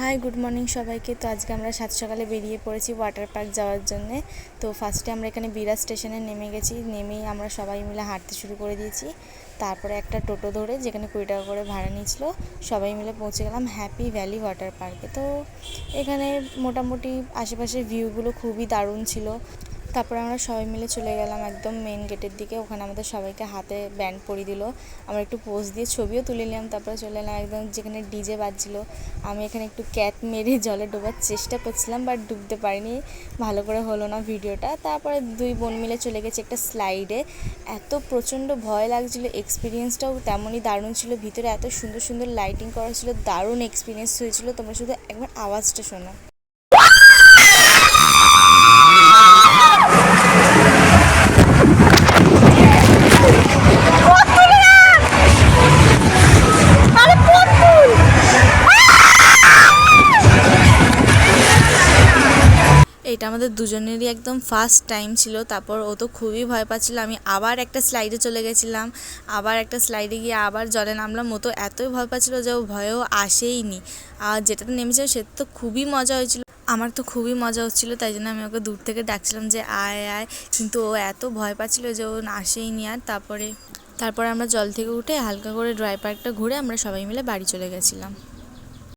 Hi good morning সবাইকে। তো আজকে আমরা সাত সকালে বেরিয়ে পড়েছি ওয়াটার পার্ক যাওয়ার জন্য। তো ফার্স্টে আমরা এখানে বিরাট স্টেশনে নেমে গেছি। নেমেই আমরা সবাই মিলে হাঁটতে শুরু করে দিয়েছি। তারপরে একটা টোটো ধরে যেখানে কুড়ি টাকা করে ভাড়া নিয়েছিল, সবাই মিলে পৌঁছে গেলাম হ্যাপি ভ্যালি ওয়াটার পার্কে তো এখানে মোটামুটি আশেপাশের ভিউগুলো খুবই দারুণ ছিল। তারপরে আমরা সবাই মিলে চলে গেলাম একদম মেন গেটের দিকে। ওখানে আমাদের সবাইকে হাতে ব্যান্ড পরিয়ে দিল। আমরা একটু পোজ দিয়ে ছবিও তুলে নিলাম, তারপরে চলে এলাম একদম যেখানে ডিজে বাজছিল। আমি এখানে একটু ক্যাট মেরে জলে ডোবার চেষ্টা করছিলাম বাট ডুবতে পারিনি। ভালো করে হলো না ভিডিওটা। তারপরে দুই বোন মিলে চলে গেছে একটা স্লাইডে এত প্রচণ্ড ভয় লাগছিল এক্সপিরিয়েন্সটাও তেমনই দারুণ ছিল। ভিতরে এত সুন্দর সুন্দর লাইটিং করা ছিল, দারুণ এক্সপিরিয়েন্স হয়েছিল। তোমরা শুধু একবার আওয়াজটা শোনো। এটা আমাদের দুজনেরই একদম ফার্স্ট টাইম ছিল, তারপর ও তো খুবই ভয় পাচ্ছিল। আমি আবার একটা স্লাইডে চলে গেছিলাম, আবার একটা স্লাইডে গিয়ে আবার জলে নামলাম। ও তো এতই ভয় পাচ্ছিল যে ও ভয়েও আসেইনি। আর যেটাতে নেমেছিল সেটা তো খুবই মজা হয়েছিল। আমার তো খুবই মজা হচ্ছিল, তাই জন্য আমি ওকে দূর থেকে ডাকছিলাম যে, আয় আয়। কিন্তু ও এত ভয় পাচ্ছিল যে ও আসেইনি আর তারপরে তারপরে আমরা জল থেকে উঠে হালকা করে ড্রাই পার্কটা ঘুরে আমরা সবাই মিলে বাড়ি চলে গেছিলাম।